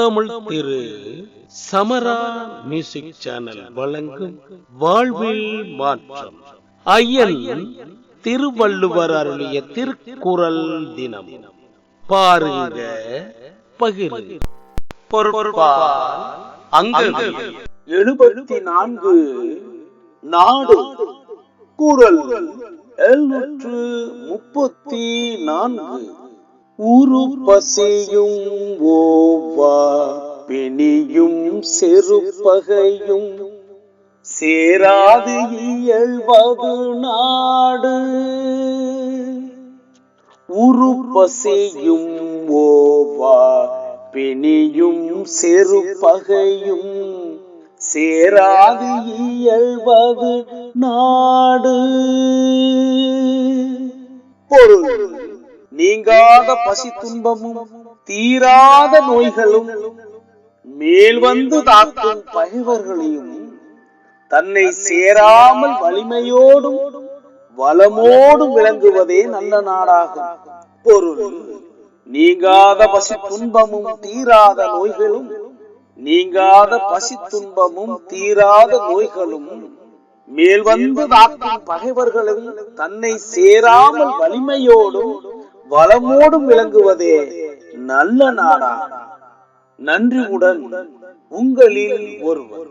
தமிழ் திரு சமரா music channel வழங்கும் வாழ்வில் மாற்றம். ஐயன் திருவள்ளுவர் அருளிய திருக்குறள் தினம். பாருங்க பகிரு எழுபத்தி நான்கு நாடு. குரல் எழுநூற்று முப்பத்தி நான்கு உரு பசியும் ஓவா. செருப்பகையும் சேராது இயல்வது நாடு. உரு பசியும் ஓவா பிணியும் செருப்பகையும் சேராது இயல்வது நாடு. பொருள் நீங்காத பசி துன்பமும் தீராத நோய்களும் மேல் வந்து தாக்கும் பகைவர்களையும் தன்னை சேராமல் வலிமையோடும் வளமோடும் விளங்குவதே நல்ல நாடாகும். பொருள். நீங்காத பசி துன்பமும் தீராத நோய்களும். நீங்காத பசி துன்பமும் தீராத நோய்களும். மேல் வந்து தாக்கும் பகைவர்களும் தன்னை சேராமல் வலிமையோடும் வளமோடும் விளங்குவதே நல்ல நாடா. நன்றியுடன் உங்களில் ஒருவர்.